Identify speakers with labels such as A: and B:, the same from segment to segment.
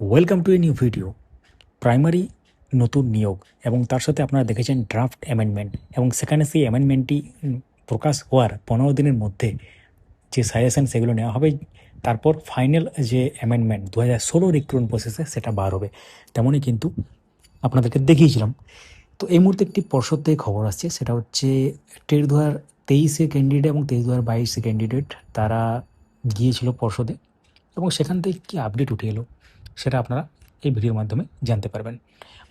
A: Welcome to a new video primary নতুন নিয়োগ, এবং তার সাথে আপনারা দেখেছেন ড্রাফট অ্যামেন্ডমেন্ট এবং সেখানে সেই অ্যামেন্ডমেন্টটি প্রকাশ হওয়ার পনেরো দিনের মধ্যে যে সাজেশন সেগুলো নেওয়া হবে, তারপর ফাইনাল যে অ্যামেন্ডমেন্ট দু হাজার ষোলো রিক্রুটমেন্ট প্রসেসে সেটা বার হবে। তেমনই কিন্তু আপনাদেরকে দেখিয়েছিলাম। তো এই মুহূর্তে একটি পর্ষদ থেকে খবর আসছে, সেটা হচ্ছে টেট দু হাজার তেইশে ক্যান্ডিডেট এবং তেইশ দু হাজার বাইশে ক্যান্ডিডেট তারা গিয়েছিল পর্ষদে, এবং সেখান থেকে কী আপডেট উঠে এলো। সেটা আপনারা এই ভিডিওর মাধ্যমে জানতে পারবেন।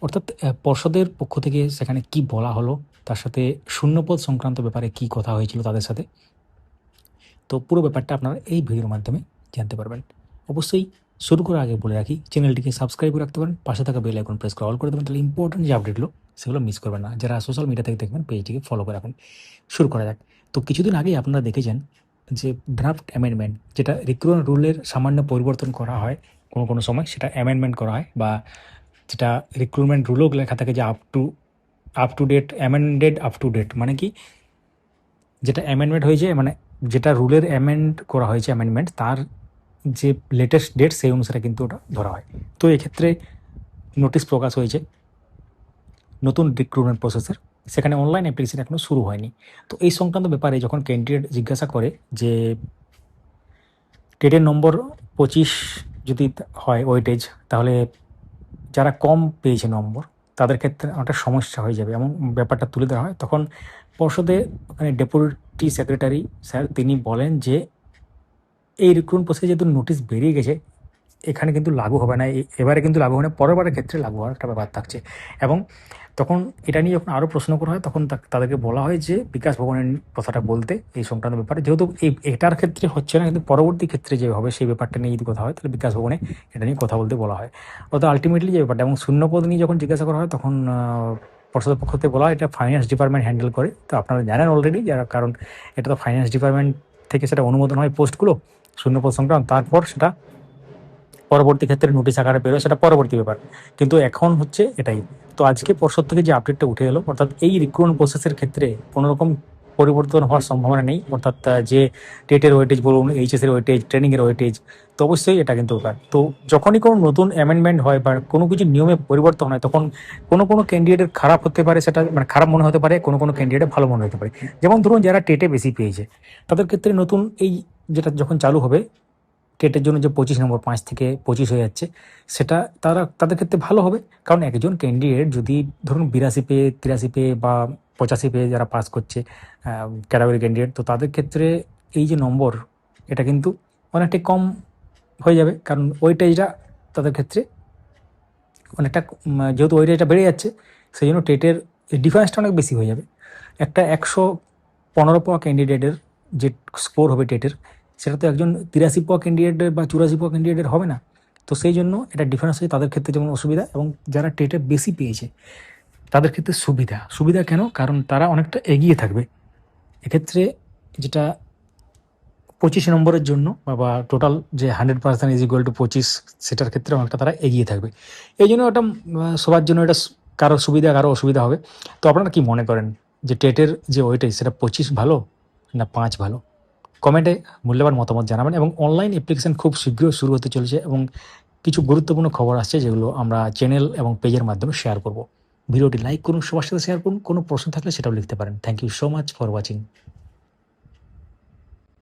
A: অর্থাৎ পর্ষদের পক্ষ থেকে সেখানে কি বলা হলো, তার সাথে শূন্যপদ সংক্রান্ত ব্যাপারে কি কথা হয়েছিল তাদের সাথে, তো পুরো ব্যাপারটা আপনারা এই ভিডিওর মাধ্যমে জানতে পারবেন। অবশ্যই শুরু করার আগে বলে রাখি, চ্যানেলটিকে সাবস্ক্রাইব করে রাখতে পারেন, পাশে থাকা বেল আইকন প্রেস করে অল করে দেবেন, তাহলে ইম্পর্টেন্ট যে আপডেটগুলো সেগুলো মিস করবেন না। যারা সোশ্যাল মিডিয়া থেকে দেখবেন পেজটিকে ফলো করে রাখুন। শুরু করা যাক। তো কিছুদিন আগেই আপনারা দেখেছেন যে ড্রাফট অ্যামেন্ডমেন্ট যেটা রিক্রুটমেন্ট রুলের সামান্য পরিবর্তন করা হয় কোনো কোনো সময় সেটা অ্যামেন্ডমেন্ট করা হয় বা যেটা রিক্রুটমেন্ট রুলও লেখা থাকে যে up to up to date amended up to date মানে কি? যেটা অ্যামেন্ডমেন্ট হয়েছে মানে যেটা রুলের অ্যামেন্ড করা হয়েছে অ্যামেন্ডমেন্ট তার যে লেটেস্ট ডেট সেই অনুসারে কিন্তু ওটা ধরা হয়। তো এক্ষেত্রে নোটিশ প্রকাশ হয়েছে নতুন রিক্রুটমেন্ট প্রসেসের সেখানে অনলাইন অ্যাপ্লিকেশন এখনও শুরু হয়নি। তো এই সংক্রান্ত ব্যাপারে যখন ক্যান্ডিডেট জিজ্ঞাসা করে যে টেটের নম্বর পঁচিশ যদি হয় ওয়েটেজ, তাহলে যারা কম পেয়েছে নম্বর, তাদের ক্ষেত্রে অনেকটা সমস্যা হয়ে যাবে। এমন ব্যাপারটা তুলে ধরা হয়। তখন পর্ষদে ওখানে ডেপুটি সেক্রেটারি স্যার তিনি বলেন যে, এই রিক্রুটমেন্ট প্রসেসে যেহেতু নোটিশ বেরিয়ে গেছে এখানে কিন্তু লাগু হবে না। এবারে কিন্তু লাগু হবে না, পরেরবারের ক্ষেত্রে লাগু হওয়ার একটা ব্যাপার থাকছে। এবং তখন এটা নিয়ে যখন আরও প্রশ্ন করা হয়, তখন তাদেরকে বলা হয় যে, বিকাশ ভবনের কথাটা বলতে এই সংক্রান্ত ব্যাপারে। যেহেতু এই এটার ক্ষেত্রে হচ্ছে না, কিন্তু পরবর্তী ক্ষেত্রে যে হবে সেই ব্যাপারটা নিয়ে যদি কথা হয়, তাহলে বিকাশ ভবনে এটা নিয়ে কথা বলতে বলা হয়। অর্থাৎ আলটিমেটলি যে ব্যাপারটা, এবং শূন্যপদ নিয়ে যখন জিজ্ঞাসা করা হয়, তখন পর্ষদের পক্ষ থেকে বলা হয়, এটা ফাইন্যান্স ডিপার্টমেন্ট হ্যান্ডেল করে। তো আপনারা জানেন অলরেডি যারা, কারণ এটা তো ফাইন্যান্স ডিপার্টমেন্ট থেকে সেটা অনুমোদন হয় পোস্টগুলো, শূন্যপদ সংক্রান্ত। তারপর সেটা পরবর্তী ক্ষেত্রে নোটিশ আকারে বেরোয়, সেটা পরবর্তী ব্যাপার। কিন্তু এখন হচ্ছে এটাই। তো আজকে পর্ষদ থেকে যে আপডেটটা উঠে এলো, অর্থাৎ এই রিক্রুটমেন্ট প্রসেসের ক্ষেত্রে কোনো রকম পরিবর্তন হওয়ার সম্ভাবনা নেই। অর্থাৎ যে টেটের ওয়েটেজ বলুন এইচএস এর ওয়েটেজ ট্রেনিংয়ের ওয়েটেজ তো অবশ্যই এটা কিন্তু ব্যাপার তো যখনই কোনো নতুন অ্যামেন্ডমেন্ট হয় বা কোনো কিছু নিয়মে পরিবর্তন হয়, তখন কোনো কোনো ক্যান্ডিডেটের খারাপ হতে পারে, সেটা মানে খারাপ মনে হতে পারে, কোনো কোনো ক্যান্ডিডেটের ভালো মনে হতে পারে। যেমন ধরুন, যারা টেটে বেশি পেয়েছে, তাদের ক্ষেত্রে নতুন এই যেটা যখন চালু হবে টেটের জন্য যে পঁচিশ নম্বর পাঁচ থেকে পঁচিশ হয়ে যাচ্ছে, সেটা তারা, তাদের ক্ষেত্রে ভালো হবে। কারণ একজন ক্যান্ডিডেট যদি ধরুন বিরাশি পেয়ে, তিরাশি পেয়ে বা পঁচাশি পেয়ে যারা পাস করছে ক্যাটাগরি ক্যান্ডিডেট তো তাদের ক্ষেত্রে এই যে নম্বর, এটা কিন্তু অনেকটাই কম হয়ে যাবে। কারণ ওইটাইটা তাদের ক্ষেত্রে অনেকটা যেহেতু ওইটাইটা বেড়ে যাচ্ছে সেই জন্য টেটের ডিফারেন্সটা অনেক বেশি হয়ে যাবে। একটা একশো পনেরো পাওয়া ক্যান্ডিডেটের যে স্কোর হবে টেটের সেটা তো একজন তিরাশি পাওয়া ক্যান্ডিডেটের বা চুরাশি পাওয়া ক্যান্ডিডেটের হবে না। তো সেই জন্য এটা ডিফারেন্স হয়ে তাদের ক্ষেত্রে যেমন অসুবিধা এবং যারা টেটে বেশি পেয়েছে, তাদের ক্ষেত্রে সুবিধা। সুবিধা কেন? কারণ তারা অনেকটা এগিয়ে থাকবে। এক্ষেত্রে যেটা পঁচিশ নম্বরের জন্য বা- টোটাল যে hundred percent is equal to পঁচিশ, সেটার ক্ষেত্রে অনেকটা তারা এগিয়ে থাকবে। এই জন্য ওটা সবার জন্য এটা কারও সুবিধা কারও অসুবিধা হবে। তো আপনারা কি মনে করেন যে টেটের যে ওইটাই সেটা পঁচিশ ভালো না পাঁচ ভালো? কমেন্টে মূল্যবান মতামত জানাবেন এবং অনলাইন অ্যাপ্লিকেশন খুব শীঘ্রই শুরু হতে চলেছে এবং কিছু গুরুত্বপূর্ণ খবর আসছে যেগুলো আমরা চ্যানেল এবং পেজের মাধ্যমে শেয়ার করব। ভিডিওটি লাইক করুন, সবার সাথে শেয়ার করুন, কোনো প্রশ্ন থাকলে সেটাও লিখতে পারেন। Thank you so much for watching